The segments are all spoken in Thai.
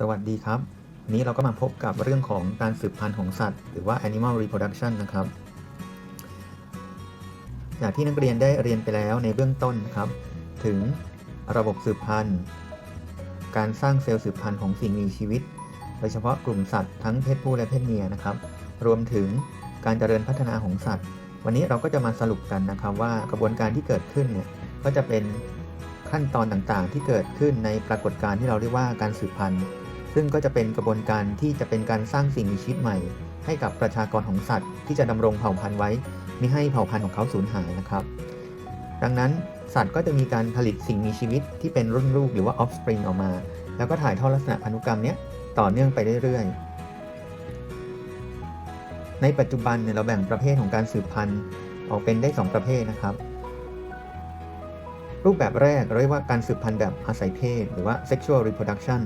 สวัสดีครับวันนี้เราก็มาพบกับเรื่องของการสืบพันธุ์ของสัตว์ หรือว่า animal reproduction นะครับจากที่นักเรียนได้เรียนไปแล้วในเบื้องต้นครับ ถึงระบบสืบพันธุ์ การสร้างเซลล์สืบพันธุ์ของสิ่งมีชีวิต โดยเฉพาะกลุ่มสัตว์ทั้งเพศผู้และเพศเมียนะครับ รวมถึงการเจริญพัฒนาของสัตว์ วันนี้เราก็จะมาสรุปกันนะครับว่ากระบวนการที่เกิดขึ้นเนี่ยก็จะเป็นขั้นตอนต่างๆ ที่เกิดขึ้นในปรากฏการณ์ที่เราเรียกว่าการสืบพันธุ์ ซึ่งก็จะเป็นกระบวนการที่จะเป็นการสร้างสิ่งมีชีวิตใหม่ ให้กับประชากรของสัตว์ ที่จะดำรงเผ่าพันธุ์ไว้ไม่ให้เผ่าพันธุ์ของเขาสูญหายนะครับ ดังนั้นสัตว์ก็จะมีการผลิตสิ่งมีชีวิตที่เป็นรุ่นลูกหรือว่า offspring ออกมา แล้วก็ถ่ายทอดลักษณะพันธุกรรมเนี้ยต่อเนื่องไปเรื่อยๆ ในปัจจุบันเนี่ยเราแบ่งประเภทของการสืบพันธุ์ออกเป็นได้ 2 ประเภทนะครับ รูปแบบแรกเรียกว่าการสืบพันธุ์แบบอาศัยเพศ หรือว่า sexual reproduction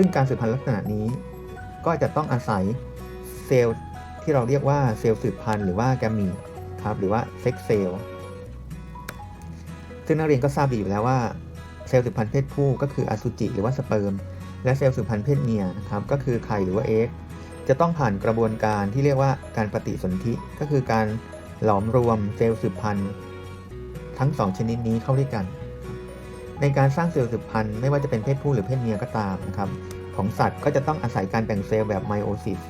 ซึ่งการสืบพันธุ์ลักษณะนี้ ก็จะต้องอาศัยเซลล์ที่เราเรียกว่าเซลล์สืบพันธุ์หรือว่าแกมีครับหรือว่าเซ็กเซลล์ซึ่งนักเรียนก็ทราบดีอยู่แล้วว่าเซลล์สืบพันธุ์เพศผู้ก็คืออสุจิหรือว่าสเปิร์มและเซลล์สืบพันธุ์เพศเมียนะครับก็คือไข่หรือว่าเอ็กจะต้องผ่านกระบวนการที่เรียกว่าการปฏิสนธิก็คือการหลอมรวมเซลล์สืบพันธุ์ทั้งสองชนิดนี้เข้าด้วยกัน ในการสร้างเซลล์สืบพันธุ์ไม่ว่าจะเป็นเพศผู้หรือเพศเมียก็ตามนะครับของสัตว์ก็จะต้องอาศัยการแบ่งเซลล์แบบไมโอซิส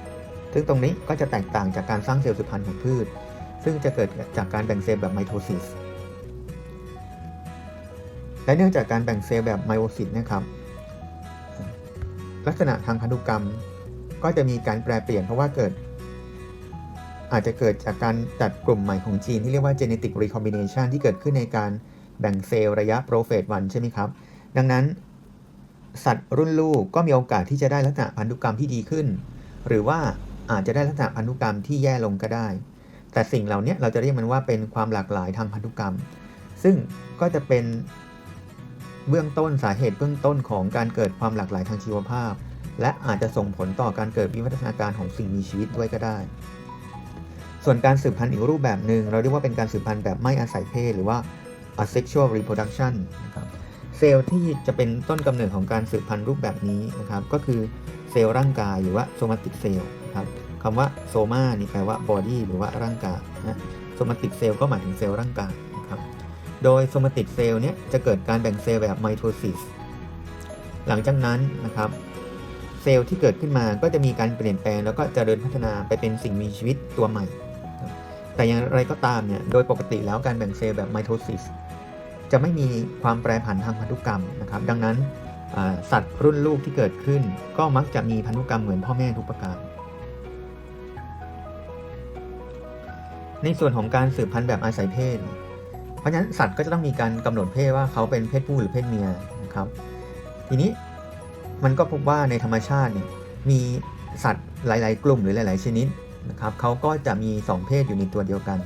ซึ่งตรงนี้ก็จะแตกต่างจากการสร้างเซลล์สืบพันธุ์ของพืช ซึ่งจะเกิดจากการแบ่งเซลล์แบบไมโทซิสและเนื่องจากการแบ่งเซลล์แบบไมโอซิสนะครับลักษณะทางพันธุกรรมก็จะมีการแปรเปลี่ยนเพราะว่าเกิด อาจจะเกิดจากการจัดกลุ่มใหม่ของจีนที่เรียกว่า genetic recombination ที่เกิดขึ้นในการ แบ่งเซลล์ระยะโปรเฟสวันใช่ไหมครับ ดังนั้น สัตว์รุ่นลูกก็มีโอกาสที่จะได้ลักษณะพันธุกรรมที่ดีขึ้น หรือว่าอาจจะได้ลักษณะพันธุกรรมที่แย่ลงก็ได้ แต่สิ่งเหล่านี้เราจะเรียกมันว่าเป็นความหลากหลายทางพันธุกรรม ซึ่งก็จะเป็นเบื้องต้นสาเหตุเบื้องต้นของการเกิดความหลากหลายทางชีวภาพ และอาจจะส่งผลต่อการเกิดวิวัฒนาการของสิ่งมีชีวิตด้วยก็ได้ ส่วนการสืบพันธุ์อีกรูปแบบหนึ่งเราเรียกว่าเป็นการสืบพันธุ์แบบไม่อาศัยเพศหรือว่า asexual reproduction นะครับเซลล์ที่จะเป็นต้นกำเนิดของการสืบพันธุ์รูปแบบนี้นะครับ ก็คือเซลล์ร่างกายหรือว่า somatic cell นะครับคำว่า soma นี่แปลว่า body หรือว่าร่างกายนะ somatic cell ก็หมายถึงเซลล์ร่างกายนะครับโดย somatic cell เนี้ยจะเกิดการแบ่งเซลล์แบบ mitosis หลังจากนั้นนะครับเซลล์ที่เกิดขึ้นมาก็จะมีการเปลี่ยนแปลงแล้วก็จเจริญพัฒนาไปเป็นสิ่งมีชีวิตตัวใหม่ แต่อย่างไรก็ตามเนี่ย โดยปกติแล้วการแบ่งเซลล์แบบ mitosis จะไม่มีความแปรผันทางพันธุกรรมนะครับ ดังนั้นสัตว์รุ่นลูกที่เกิดขึ้น ก็มักจะมีพันธุกรรมเหมือนพ่อแม่ทุกประการ ในส่วนของการสืบพันธุ์แบบอาศัยเพศ เพราะฉะนั้นสัตว์ก็จะต้องมีการกำหนดเพศว่าเขาเป็นเพศผู้หรือเพศเมียนะครับ ทีนี้มันก็พบว่าในธรรมชาติเนี่ยมีสัตว์หลาย ๆ กลุ่มหรือหลาย ๆ ชนิดนะครับเขาก็จะมี 2 เพศอยู่ในตัวเดียวกัน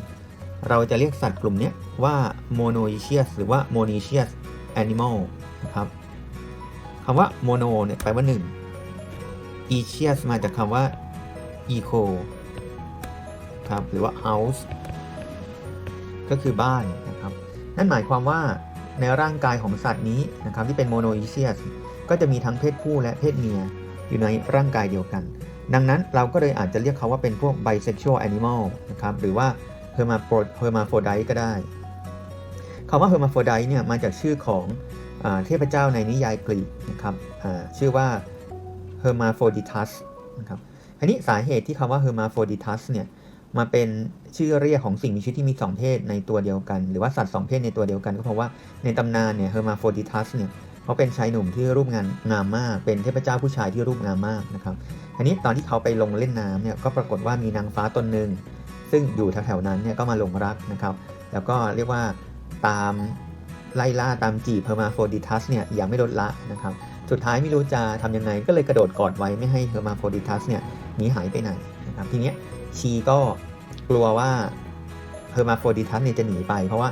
เราจะเรียกสัตว์กลุ่มนี้ว่า monoecious หรือว่า monoecious animal นะครับคำว่า mono เนี่ยแปลว่า1 ecious มาจากคำว่า eco ครับหรือว่า house ก็คือบ้านนะครับ นั่นหมายความว่าในร่างกายของสัตว์นี้นะครับที่เป็น monoecious ก็จะมีทั้งเพศผู้และเพศเมียอยู่ในร่างกายเดียวกัน ดังนั้นเราก็เลยอาจจะเรียกเขาว่าเป็นพวก bisexual animal นะครับหรือว่า hermaphrodite ก็ได้คำว่า hermaphrodite เนี่ยมาจากชื่อของอเทพเจ้าในนิยายกรีกนะครับชื่อว่า hermaphroditus นะครับทีนี้สาเหตุที่คำว่า hermaphroditus เนี่ยมาเป็นชื่อเรียกของสิ่งมีชีวิตที่มี 2 เพศในตัวเดียวกัน หรือว่าสัตว์2เพศในตัวเดียวกันก็เพราะว่าในตำนานเนี่ย hermaphroditus เนี่ยเขาเป็นชายหนุ่มที่รูปงานงามมาก เป็นเทพเจ้าผู้ชายที่รูปงามมากนะครับทีนี้ตอนที่เขาไปลงเล่นน้ำเนี่ยก็ปรากฏว่ามีนางฟ้าตนหนึ่ง ซึ่งอยู่แถวๆนั้นเนี่ยก็มาหลงรักนะครับ แล้วก็เรียกว่าตามไล่ล่าตามจีบเพอร์มาโฟดิทัสเนี่ยอย่างไม่ลดละนะครับ สุดท้ายไม่รู้จะทำยังไงก็เลยกระโดดกอดไว้ไม่ให้เพอร์มาโฟดิทัสเนี่ยหนีหายไปไหนนะครับทีเนี้ยชีก็กลัวว่าเพอร์มาโฟดิทัสเนี่ยจะหนีไป เพราะว่า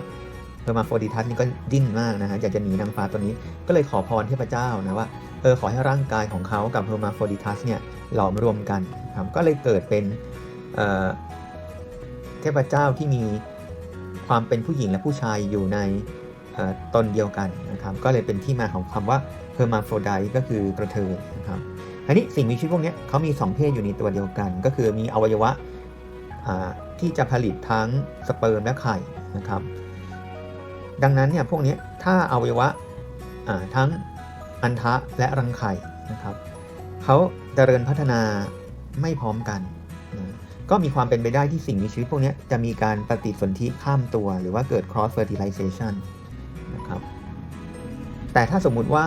เพอร์มาโฟดิทัสนี่ก็ดิ้นมากนะฮะอยากจะหนีนางฟ้าตัวนี้ก็เลยขอพรเทพเจ้านะว่าเออขอให้ร่างกายของเขากับเพอร์มาโฟดิทัสเนี่ยหลอมรวมกันครับก็เลยเกิดเป็น เทพเจ้าที่มีความเป็นผู้หญิงและผู้ชายอยู่ในตนเดียวกันนะครับ ก็เลยเป็นที่มาของคำว่า hermaphrodite ก็คือกระเทยนะครับอันนี้สิ่งมีชีวิตพวกนี้เขามี 2 เพศอยู่ในตัวเดียวกัน ก็คือมีอวัยวะที่จะผลิตทั้งสเปิร์มและไข่นะครับ ดังนั้นเนี่ยพวกนี้ถ้าอวัยวะทั้งอันทะและรังไข่นะครับเขาเจริญพัฒนาไม่พร้อมกันนะ ก็มีความเป็นไปได้ที่สิ่งมีชีวิตพวกนี้จะมีการปฏิสนธิข้ามตัว หรือว่าเกิด cross fertilization นะครับแต่ถ้าสมมุติว่า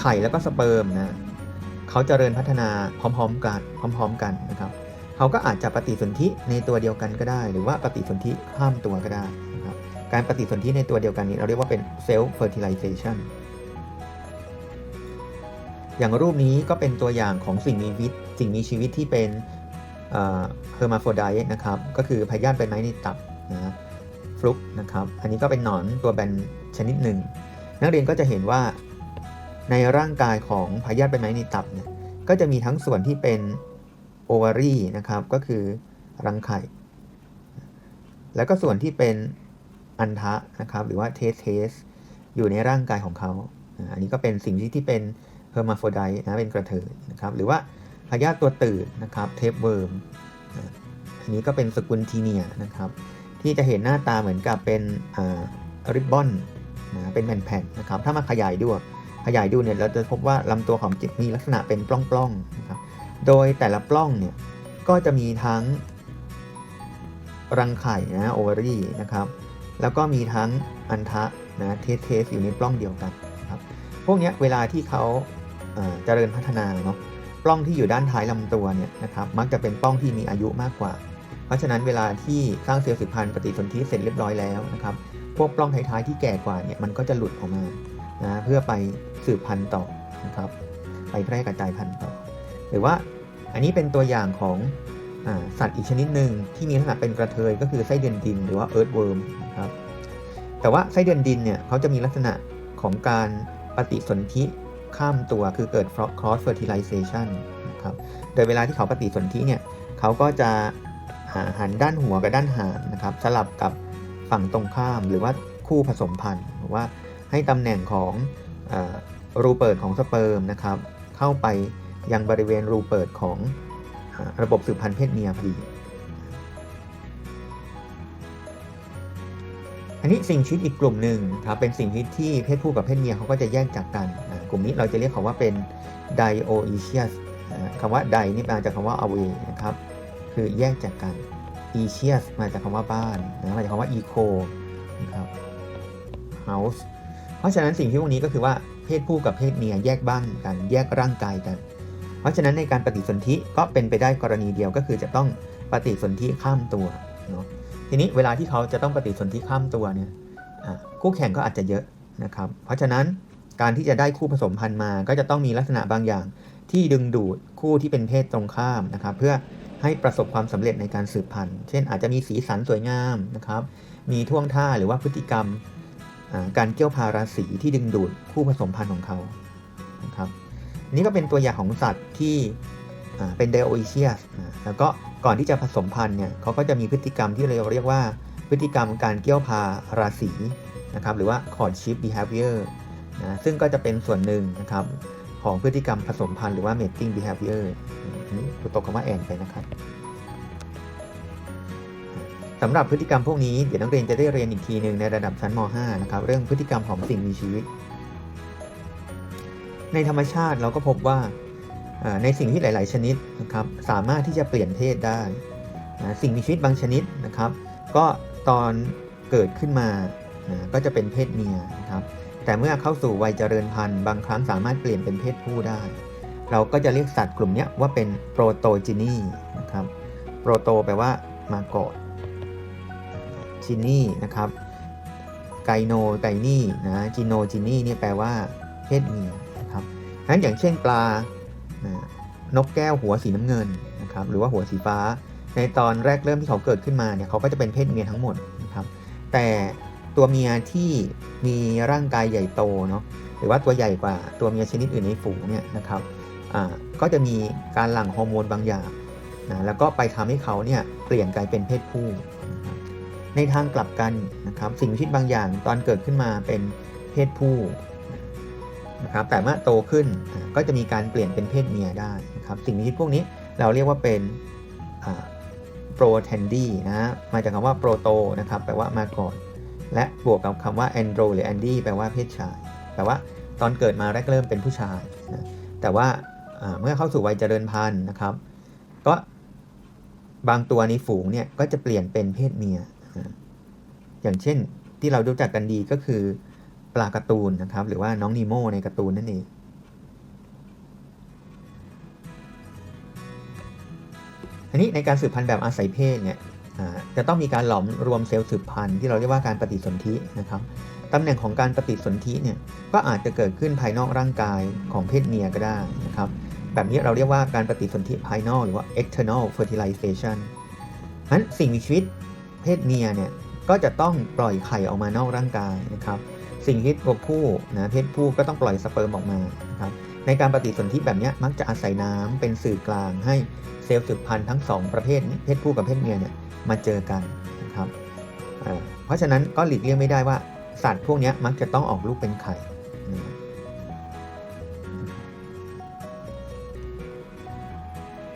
ไข่แล้วก็สเปิร์มนะเขาเจริญพัฒนาพร้อม ๆ กันพร้อม ๆ กันนะครับเขาก็อาจจะปฏิสนธิในตัวเดียวกันก็ได้ หรือว่าปฏิสนธิข้ามตัวก็ได้นะครับการปฏิสนธิในตัวเดียวกันนี้เราเรียกว่าเป็น self fertilization อย่างรูปนี้ก็เป็นตัวอย่างของสิ่งมีชีวิตสิ่งมีชีวิตที่เป็น เฮอร์มาโฟไดนะครับ ก็คือพยาธิใบไม้ในตับนะฟลุกนะครับ อันนี้ก็เป็นหนอนตัวแบนชนิดหนึ่ง นักเรียนก็จะเห็นว่าในร่างกายของพยาธิใบไม้ในตับเนี่ย ก็จะมีทั้งส่วนที่เป็นโอวารีนะครับ ก็คือรังไข่ แล้วก็ส่วนที่เป็นอันทะนะครับ หรือว่าเทสเทสอยู่ในร่างกายของเขา อันนี้ก็เป็นสิ่งที่ที่เป็นเฮอร์มาโฟไดนะ เป็นกระเทยนะครับ หรือว่า พยาธิตัวตื่นนะครับเทปเวิร์มอันนี้ก็เป็นสกุลทีเนียนะครับ ที่จะเห็นหน้าตาเหมือนกับเป็นริบบอนนะเป็นแผ่นๆนะครับ ถ้ามาขยายดูขยายดูเนี่ยเราจะพบว่าลำตัวของจิตมีลักษณะเป็นปล้องๆนะครับ โดยแต่ละปล้องเนี่ยก็จะมีทั้งรังไข่นะโอวารีนะครับ แล้วก็มีทั้งอันทะนะเทสเทสอยู่ในปล้องเดียวกันครับ พวกนี้เวลาที่เขาเจริญพัฒนาเนาะ ปล้องที่อยู่ด้านท้ายลำตัวเนี่ยนะครับมักจะเป็นปล้องที่มีอายุมากกว่า เพราะฉะนั้นเวลาที่สร้างเซลล์สืบพันธุ์ปฏิสนธิเสร็จเรียบร้อยแล้วนะครับพวกปล้องท้ายๆที่แก่กว่าเนี่ยมันก็จะหลุดออกมานะเพื่อไปสืบพันธุ์ต่อนะครับไปแพร่กระจายพันธุ์ต่อ หรือว่าอันนี้เป็นตัวอย่างของอสัตว์อีกชนิดหนึ่งที่มีลักษณะเป็นกระเทยก็คือไส้เดือนดินหรือว่าเอิร์ธเวิร์มนะครับแต่ว่าไส้เดือนดินเนี่ยเขาจะมีลักษณะของการปฏิสนธิ ข้ามตัวคือเกิด cross fertilization นะครับ โดยเวลาที่เขาปฏิสนธิเนี่ยเขาก็จะห,หันด้านหัวกับด้านหางนะครับ สลับกับฝั่งตรงข้ามหรือว่าคู่ผสมพันธุ์หรือว่าให้ตำแหน่งของอรูเปิดของสเปิร์มนะครับ เข้าไปยังบริเวณรูเปิดของอระบบสืบพันธุ์เพศเมียพอดี อันนี้สิ่งชีวิตอีกกลุ่มหนึ่งครับเป็นสิ่งชีวิตที่เพศผู้กับเพศเมียเขาก็จะแยกจากกันอ่ากลุ่มนี้เราจะเรียกเขาว่าเป็น dioecious คำว่า di นี่มาจากคำว่า away นะครับคือแยกจากกัน ecious มาจากคำว่าบ้านนะมาจากคำว่า eco นะครับ house เพราะฉะนั้นสิ่งที่พวกนี้ก็คือว่าเพศผู้กับเพศเมียแยกบ้านกันแยกร่างกายกัน เพราะฉะนั้นในการปฏิสนธิก็เป็นไปได้กรณีเดียวก็คือจะต้องปฏิสนธิข้ามตัวเนาะ ทีนี้เวลาที่เขาจะต้องปฏิสนธิข้ามตัวเนี่ยคู่แข่งก็อาจจะเยอะนะครับ เพราะฉะนั้นการที่จะได้คู่ผสมพันธุ์มา ก็จะต้องมีลักษณะบางอย่าง ที่ดึงดูดคู่ที่เป็นเพศตรงข้ามนะครับ เพื่อให้ประสบความสำเร็จในการสืบพันธุ์ เช่น อาจจะมีสีสันสวยงามนะครับ มีท่วงท่าหรือว่าพฤติกรรมการเกี่ยวพาราสีที่ดึงดูดคู่ผสมพันธุ์ของเขานะครับ นี่ก็เป็นตัวอย่างของสัตว์ที่ เป็นไดโอ c เชียสแล้วก็ก่อนที่จะผสมพันธุ์เนี่ยเขาก็จะมีพฤติกรรมที่เราเรียกว่าพฤติกรรมการเกี่ยวพาราสีนะครับหรือว่า courtship behavior นะซึ่งก็จะเป็นส่วนหนึ่งนะครับของพฤติกรรมผสมพันธุ์หรือว่า mating behavior อันนี้ตกคำว่าแอนไปนะครับสำหรับพฤติกรรมพวกนี้เดี๋ยวนักเรียนจะได้เรียนอีกทีหนึ่งในระดับชั้นม .5 นะครับเรื่องพฤติกรรมของสิ่งมีชีวิต ในธรรมชาติเราก็พบว่า ในสิ่งที่หลาย ๆ ชนิดนะครับสามารถที่จะเปลี่ยนเพศได้นะสิ่งมีชีวิตบางชนิดนะครับ ก็ตอนเกิดขึ้นมานะก็จะเป็นเพศเมียนะครับแต่เมื่อเข้าสู่วัยเจริญพันธุ์บางครั้งสามารถเปลี่ยนเป็นเพศผู้ได้ เราก็จะเรียกสัตว์กลุ่มนี้ว่าเป็นโปรโตจินีนะครับโปรโตแปลว่ามาก่อนจินี่นะครับไกโนไกนี่นะจิโนจินี่นี่แปลว่าเพศเมียนะครับนั้นอย่างเช่นปลา นกแก้วหัวสีน้ำเงินนะครับหรือว่าหัวสีฟ้า ในตอนแรกเริ่มที่เขาเกิดขึ้นมาเนี่ยเขาก็จะเป็นเพศเมียทั้งหมดนะครับแต่ตัวเมียที่มีร่างกายใหญ่โตเนาะหรือว่าตัวใหญ่กว่าตัวเมียชนิดอื่นในฝูงเนี่ยนะครับก็จะมีการหลั่งฮอร์โมนบางอย่างนะแล้วก็ไปทำให้เขาเนี่ยเปลี่ยนกลายเป็นเพศผู้ ในทางกลับกันนะครับสิ่งมีชีวิตบางอย่างตอนเกิดขึ้นมาเป็นเพศผู้ นะครับแต่เมื่อโตขึ้นก็จะมีการเปลี่ยนเป็นเพศเมียได้นะครับสิ่งมีชีวิตพวกนี้เราเรียกว่าเป็นโปรแทนดี้นะมาจากคำว่าโปรโตนะครับแปลว่ามาก่อน และบวกกับคำว่าแอนโดรหรือแอนดี้แปลว่าเพศชาย แปลว่าตอนเกิดมาแรกเริ่มเป็นผู้ชายนะแต่ว่าเมื่อเข้าสู่วัยเจริญพันธุ์นะครับ ก็บางตัวในฝูงเนี่ยก็จะเปลี่ยนเป็นเพศเมีย อย่างเช่นที่เรารู้จักกันดีก็คือ ปลาการ์ตูนนะครับ หรือว่าน้องนีโมในการ์ตูนนั่นเองอันนี้ในการสืบพันธุ์แบบอาศัยเพศเนี่ยจะต้องมีการหลอมรวมเซลล์สืบพันธุ์ที่เราเรียกว่าการปฏิสนธินะครับตำแหน่งของการปฏิสนธิเนี่ยก็อาจจะเกิดขึ้นภายนอกร่างกายของเพศเมียก็ได้นะครับแบบนี้เราเรียกว่าการปฏิสนธิภายนอกหรือว่า external fertilization นั้นสิ่งมีชีวิตเพศเมียเนี่ยก็จะต้องปล่อยไข่ออกมานอกร่างกายนะครับ สิ่งมีชีวิตตัวผู้นะเพศผู้ก็ต้องปล่อยสเปิร์มออกมาครับในการปฏิสนธิแบบนี้มักจะอาศัยน้ำเป็นสื่อกลางให้เซลล์สืบพันธุ์ทั้งสองประเภทเพศผู้กับเพศเมียเนี่ยมาเจอกันนะครับเเพราะฉะนั้นก็หลีกเลี่ยงไม่ได้ว่าสัตว์พวกนี้มักจะต้องออกลูกเป็นไข่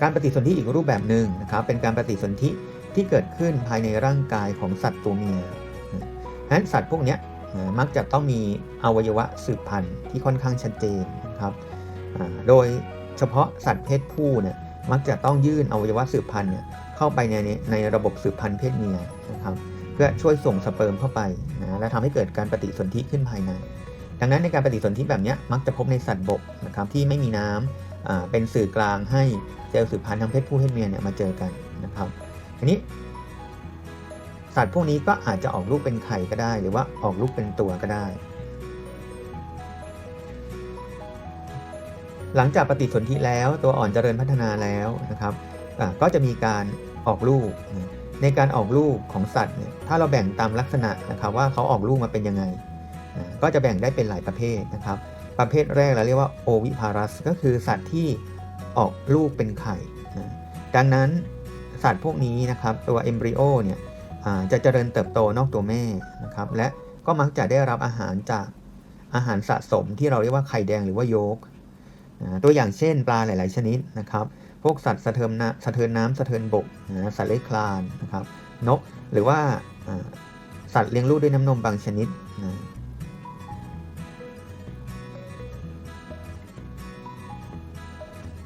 การปฏิสนธิอีกรูปแบบหนึ่งนะครับเป็นการปฏิสนธิที่เกิดขึ้นภายในร่างกายของสัตว์ตัวเมียนะฉะนั้นสัตว์พวกเนี้ย มักจะต้องมีอวัยวะสืบพันธุ์ที่ค่อนข้างชัดเจนนะครับโดยเฉพาะสัตว์เพศผู้เนี่ยมักจะต้องยื่นอวัยวะสืบพันธุ์เนี่ยเข้าไปในในในระบบสืบพันธุ์เพศเมียนะครับเพื่อช่วยส่งสเปิร์มเข้าไปนะและทำให้เกิดการปฏิสนธิขึ้นภายใน ดังนั้นในการปฏิสนธิแบบเนี้ยมักจะพบในสัตว์บกนะครับที่ไม่มีน้ำอ่าเป็นสื่อกลางให้เซลล์สืบพันธุ์ทั้งเพศผู้เพศเมียเนี่ยมาเจอกันนะครับทีนี้ สัตว์พวกนี้ก็อาจจะออกลูกเป็นไข่ก็ได้ หรือว่าออกลูกเป็นตัวก็ได้ หลังจากปฏิสนธิแล้วตัวอ่อนเจริญพัฒนาแล้วนะครับก็จะมีการออกลูก ในการออกลูกของสัตว์เนี่ยถ้าเราแบ่งตามลักษณะนะครับว่าเขาออกลูกมาเป็นยังไง ก็จะแบ่งได้เป็นหลายประเภทนะครับ ประเภทแรกเราเรียกว่าโอวิพารัส ก็คือสัตว์ที่ออกลูกเป็นไข่ ดังนั้นสัตว์พวกนี้นะครับตัวเอมบริโอเนี่ย จะเจริญเติบโตนอกตัวแม่นะครับ และก็มักจะได้รับอาหารจากอาหารสะสมที่เราเรียกว่าไข่แดงหรือว่าโยกนะตัวอย่างเช่น ปลาหลาย ๆ ชนิดนะครับ พวกสัตว์สะเทินน้ำสะเทินน้ำสะเทินบกนะสัตว์เลื้อยคลานนะครับ นกหรือว่าอ่าสัตว์เลี้ยงลูกด้วยน้ำนมบางชนิดนะ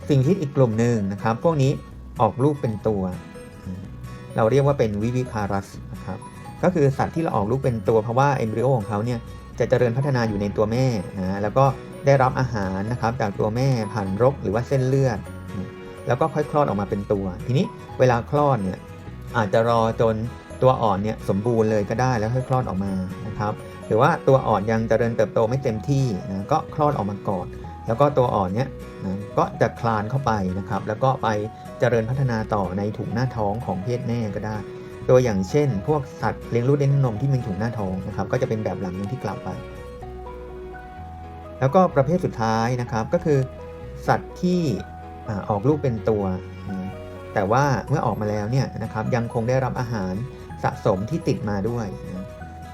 สิ่งที่อีกกลุ่มหนึ่งนะครับ พวกนี้ออกลูกเป็นตัว เราเรียกว่าเป็นวิวิพารัสนะครับก็คือสัตว์ที่เราออกลูกเป็นตัวเพราะว่าเอมบริโอของเขาเนี่ยจะเจริญพัฒนาอยู่ในตัวแม่นะแล้วก็ได้รับอาหารนะครับจากตัวแม่ผ่านรกหรือว่าเส้นเลือด แล้วก็ค่อยคลอดออกมาเป็นตัว ทีนี้เวลาคลอดเนี่ยอาจจะรอจนตัวอ่อนเนี่ยสมบูรณ์เลยก็ได้แล้วค่อยคลอดออกมานะครับหรือว่าตัวอ่อนยังเจริญเติบโตไม่เต็มที่นะก็คลอดออกมาก่อน แล้วก็ตัวอ่อนเนี่ยนะก็จะคลานเข้าไปนะครับ แล้วก็ไปเจริญพัฒนาต่อในถุงหน้าท้องของเพศแม่ก็ได้ ตัวอย่างเช่น พวกสัตว์เลี้ยงลูกด้วยนมที่มีถุงหน้าท้องนะครับ ก็จะเป็นแบบหลังอย่างที่กล่าวไป แล้วก็ประเภทสุดท้ายนะครับก็คือ สัตว์ที่ออกลูกเป็นตัว แต่ว่าเมื่อออกมาแล้วเนี่ยนะครับยังคงได้รับอาหารสะสมที่ติดมาด้วยนะ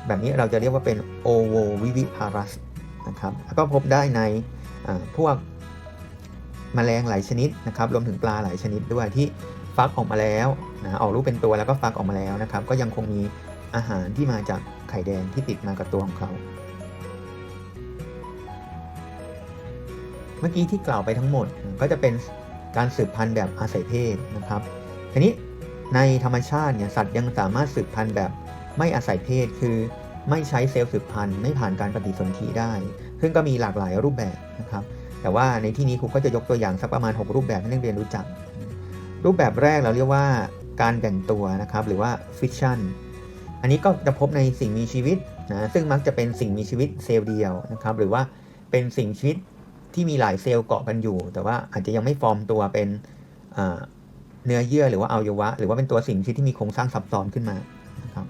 แบบนี้เราจะเรียกว่าเป็นโอโววิวิพารัสนะครับแล้วก็พบได้ใน พวกแมลงหลายชนิดนะครับรวมถึงปลาหลายชนิดด้วยที่ฟักออกมาแล้วนะออกลูกเป็นตัวแล้วก็ฟักออกมาแล้วนะครับ ก็ยังคงมีอาหารที่มาจากไข่แดงที่ติดมากับตัวของเขา เมื่อกี้ที่กล่าวไปทั้งหมดก็จะเป็นการสืบพันธุ์แบบอาศัยเพศนะครับทีนี้ในธรรมชาติเนี่ยสัตว์ยังสามารถสืบพันธุ์แบบไม่อาศัยเพศคือไม่ใช้เซลล์สืบพันธุ์ไม่ผ่านการปฏิสนธิได้ ซึ่งก็มีหลากหลายรูปแบบนะครับ แต่ว่าในที่นี้ครูก็จะยกตัวอย่างสักประมาณ 6 รูปแบบให้นักเรียนรู้จัก รูปแบบแรกเราเรียกว่าการแบ่งตัวนะครับ หรือว่า fission อันนี้ก็จะพบในสิ่งมีชีวิตนะซึ่งมักจะเป็นสิ่งมีชีวิตเซลล์เดียวนะครับ หรือว่าเป็นสิ่งชีวิตที่มีหลายเซลล์เกาะกันอยู่ แต่ว่าอาจจะยังไม่ฟอร์มตัวเป็นเนื้อเยื่อหรือว่าอวัยวะ หรือว่าเป็นตัวสิ่งชีวิตที่มีโครงสร้างซับซ้อนขึ้นมานะครับ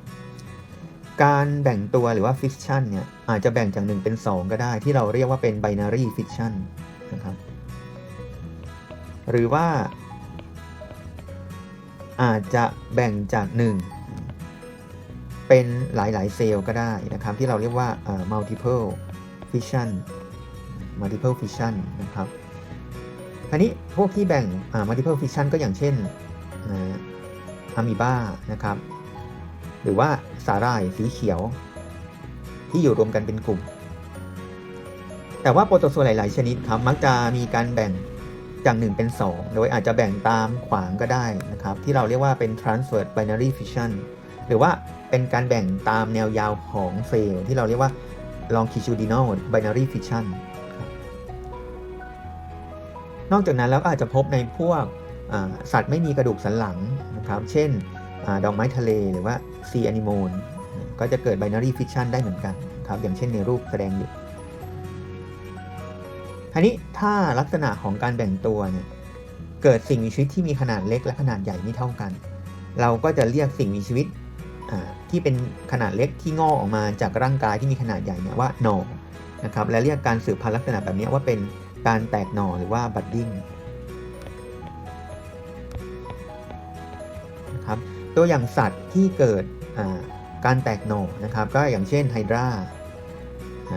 การแบ่งตัวหรือว่า fission เนี่ยอาจจะแบ่งจาก 1 เป็น 2 ก็ได้ ที่เราเรียกว่าเป็น binary fission นะครับ หรือว่า อาจจะแบ่งจาก 1 เป็นหลาย ๆ เซลล์ก็ได้นะครับ ที่เราเรียกว่า multiple fission multiple fission นะครับทีนี้พวกที่แบ่ง multiple fission ก็อย่างเช่นอะมีบ้านะครับ หรือว่าสาหร่ายสีเขียว ที่อยู่รวมกันเป็นกลุ่ม แต่ว่าโปรโตโซหลาย ๆ ชนิดครับมักจะมีการแบ่งจาก1เป็น 2 โดยอาจจะแบ่งตามขวางก็ได้นะครับ ที่เราเรียกว่าเป็น transfer binary fission หรือว่าเป็นการแบ่งตามแนวยาวของเซลล์ที่เราเรียกว่า longitudinal binary fission นอกจากนั้นแล้วอาจจะพบในพวกสัตว์ไม่มีกระดูกสันหลังนะครับ เช่น ดอกไม้ทะเลหรือว่า sea anemone ก็จะเกิด binary fission ได้เหมือนกันครับ อย่างเช่นในรูปแสดงอยู่ทีนี้ถ้าลักษณะของการแบ่งตัวเนี่ยเกิดสิ่งมีชีวิตที่มีขนาดเล็กและขนาดใหญ่ไม่เท่ากัน เราก็จะเรียกสิ่งมีชีวิตที่เป็นขนาดเล็กที่งอกออกมาจากร่างกายที่มีขนาดใหญ่เนี่ยว่าหนอนะครับและเรียกการสืบพันธุ์ลักษณะแบบนี้ว่าเป็นการแตกหน่อหรือว่าบัดดิ้ง ตัวอย่างสัตว์ที่เกิดการแตกหน่อนะครับ ก็อย่างเช่นไฮดรา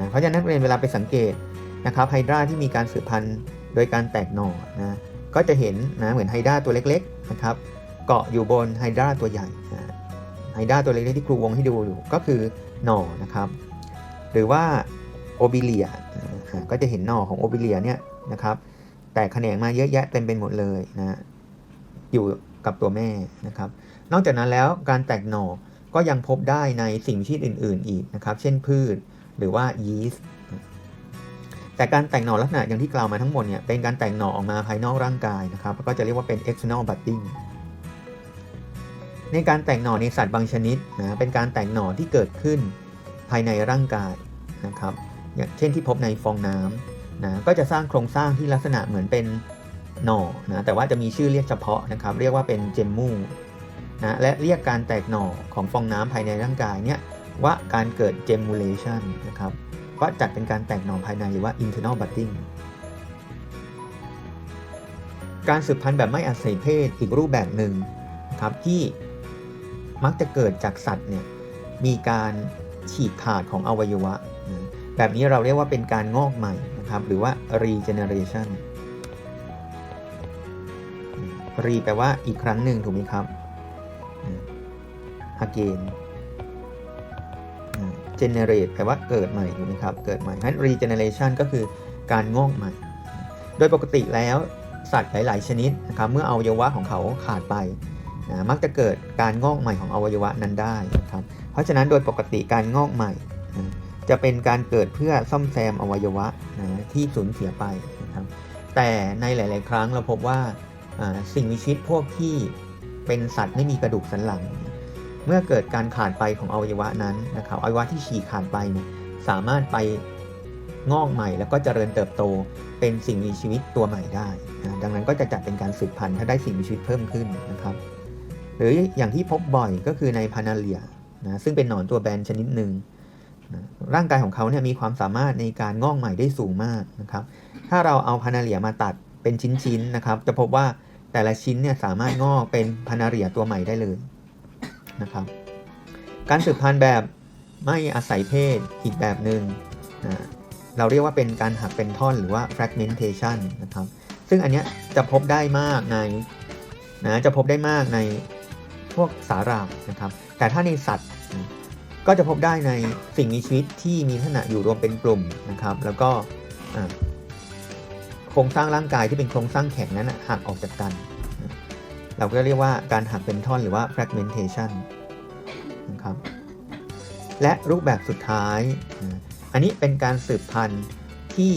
เพราะฉะนั้นเรียนเวลาไปสังเกตนะครับไฮดราที่มีการสืบพันธุ์โดยการแตกหน่อนะก็จะเห็นนะเหมือนไฮดราตัวเล็กๆนะครับเกาะอยู่บนไฮดราตัวใหญ่ไฮด้าตัวเล็กๆที่ครูวงให้ดูอยู่ก็คือหน่อนะครับ หรือว่าโอบิเลียก็จะเห็นหน่อของโอบิเลียเนี่ยนะครับแตกแขนงมาเยอะแยะเต็มไปหมดเลยนะอยู่กับตัวแม่นะครับ นอกจากนั้นแล้วการแตกหน่อก็ยังพบได้ในสิ่งมีชีวิตอื่น ๆ อีกนะครับ เช่นพืชหรือว่ายีสต์แต่การแตกหน่อลักษณะอย่างที่กล่าวมาทั้งหมดเนี่ยเป็นการแตกหน่อออกมาภายนอกร่างกายนะครับก็จะเรียกว่าเป็น external budding ในการแตกหน่อในสัตว์บางชนิดนะเป็นการแตกหน่อที่เกิดขึ้นภายในร่างกายนะครับอย่างเช่นที่พบในฟองน้ำนะก็จะสร้างโครงสร้างที่ลักษณะเหมือนเป็นหน่อนะแต่ว่าจะมีชื่อเรียกเฉพาะนะครับ เรียกว่าเป็นเจมมู นะและเรียกการแตกหน่อของฟองน้ำภายในร่างกายเนี่ยว่าการเกิดเจมมูเลชันนะครับก็จัดเป็นการแตกหน่อภายในหรือว่า internal budding การสืบพันธุ์แบบไม่อาศัยเพศอีกรูปแบบหนึ่งนะครับที่มักจะเกิดจากสัตว์เนี่ยมีการฉีกขาดของอวัยวะนะแบบนี้เราเรียกว่าเป็นการงอกใหม่นะครับหรือว่า regeneration re แปลว่าอีกครั้งหนึ่งถูกไหมครับ again generate แปลว่าเกิดใหม่ถูกไหมครับ เกิดใหม่งั้น regeneration ก็คือการงอกใหม่ โดยปกติแล้วสัตว์หลาย ๆ ชนิดนะครับ เมื่ออวัยวะของเขาขาดไปนะมักจะเกิดการงอกใหม่ของอวัยวะนั้นได้นะครับ เพราะฉะนั้นโดยปกติการงอกใหม่นะจะเป็นการเกิดเพื่อซ่อมแซมอวัยวะนะที่สูญเสียไปนะครับแต่ในหลาย ๆ ครั้งเราพบว่าสิ่งมีชีวิตพวกที่เป็นสัตว์ไม่มีกระดูกสันหลัง เมื่อเกิดการขาดไปของอวัยวะนั้นนะครับอวัยวะที่ฉีกขาดไปเนี่ยสามารถไปงอกใหม่แล้วก็เจริญเติบโตเป็นสิ่งมีชีวิตตัวใหม่ได้นะดังนั้นก็จะจัดเป็นการสืบพันธุ์ถ้าได้สิ่งมีชีวิตเพิ่มขึ้นนะครับ หรืออย่างที่พบบ่อยก็คือในพานาเลียนะซึ่งเป็นหนอนตัวแบนชนิดหนึ่งนะร่างกายของเขาเนี่ยมีความสามารถในการงอกใหม่ได้สูงมากนะครับ ถ้าเราเอาพานาเลียมาตัดเป็นชิ้นๆนะครับ จะพบว่าแต่ละชิ้นเนี่ยสามารถงอกเป็นพานาเลียตัวใหม่ได้เลย นะครับ การสืบพันธุ์แบบไม่อาศัยเพศอีกแบบหนึ่งนะเราเรียกว่าเป็นการหักเป็นท่อนหรือว่า fragmentation นะครับ ซึ่งอันนี้จะพบได้มากในนะจะพบได้มากในพวกสาหร่ายนะครับ แต่ถ้าในสัตว์ก็จะพบได้ในสิ่งมีชีวิตที่มีลักษณะอยู่รวมเป็นกลุ่มนะครับ แล้วก็โครงสร้างร่างกายที่เป็นโครงสร้างแข็งนั้นหักออกจากกัน เราก็เรียกว่าการหักเป็นท่อนหรือว่า fragmentation นะครับและรูปแบบสุดท้าย อันนี้เป็นการสืบพันธุ์ที่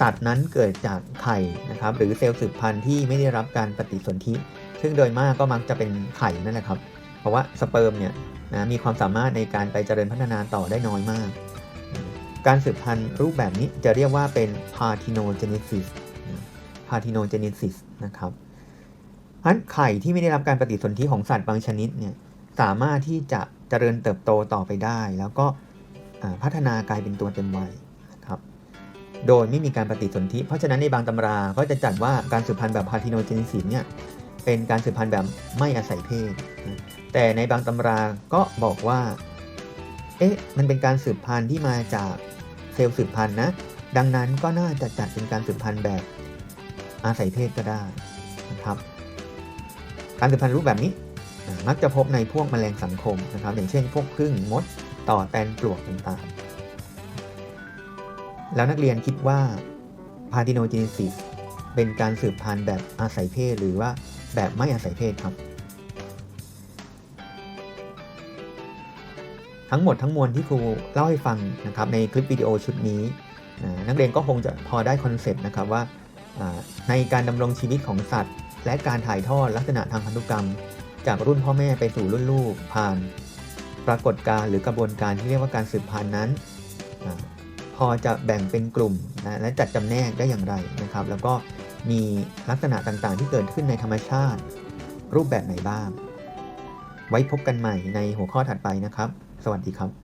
สัตว์นั้นเกิดจากไข่นะครับ หรือเซลล์สืบพันธุ์ที่ไม่ได้รับการปฏิสนธิ ซึ่งโดยมากก็มักจะเป็นไข่นั่นแหละครับ เพราะว่าสเปิร์มเนี่ยนะมีความสามารถในการไปเจริญพัฒนาต่อได้น้อยมาก การสืบพันธุ์รูปแบบนี้จะเรียกว่าเป็น parthenogenesis parthenogenesis นะครับ เพราะไข่ที่ไม่ได้รับการปฏิสนธิของสัตว์บางชนิดเนี่ยสามารถที่จะเจริญเติบโตต่อไปได้ แล้วก็พัฒนากลายเป็นตัวเต็มวัยนะครับโดยไม่มีการปฏิสนธิเพราะฉะนั้นในบางตำราก็จะจัดว่าการสืบพันธุ์แบบ parthenogenesis เนี่ยเป็นการสืบพันธุ์แบบไม่อาศัยเพศ แต่ในบางตำราก็บอกว่าเอ๊ะมันเป็นการสืบพันธุ์ที่มาจากเซลล์สืบพันธุ์นะดังนั้นก็น่าจะจัดเป็นการสืบพันธุ์แบบอาศัยเพศก็ได้นะครับ การสืบพันธุ์รูปแบบนี้มักจะพบในพวกแมลงสังคมนะครับ อย่างเช่น พวกผึ้งมด ต่อแตนปลวกต่างๆ แล้วนักเรียนคิดว่าพา t ิโน g จน s ิสเป็นการสืบพันธุ์แบบอาศัยเพศหรือว่าแบบไม่อาศัยเพศครับ ทั้งหมดทั้งมวลที่ครูเล่าให้ฟังนะครับในคลิปวิดีโอชุดนี้ นักเรียนก็คงจะพอได้คอนเซปต์นะครับว่าในการดำรงชีวิตของสัตว์ และการถ่ายทอดลักษณะทางพันธุกรรม จากรุ่นพ่อแม่ไปสู่รุ่นลูกผ่าน ปรากฏการหรือกระบวนการที่เรียกว่าการสืบพันธุ์นั้นอพอจะแบ่งเป็นกลุ่มนะและจัดจำแนกได้อย่างไรนะครับ แล้วก็มีลักษณะต่างๆ ที่เกิดขึ้นในธรรมชาติ รูปแบบไหนบ้าง ไว้พบกันใหม่ในหัวข้อถัดไปนะครับ สวัสดีครับ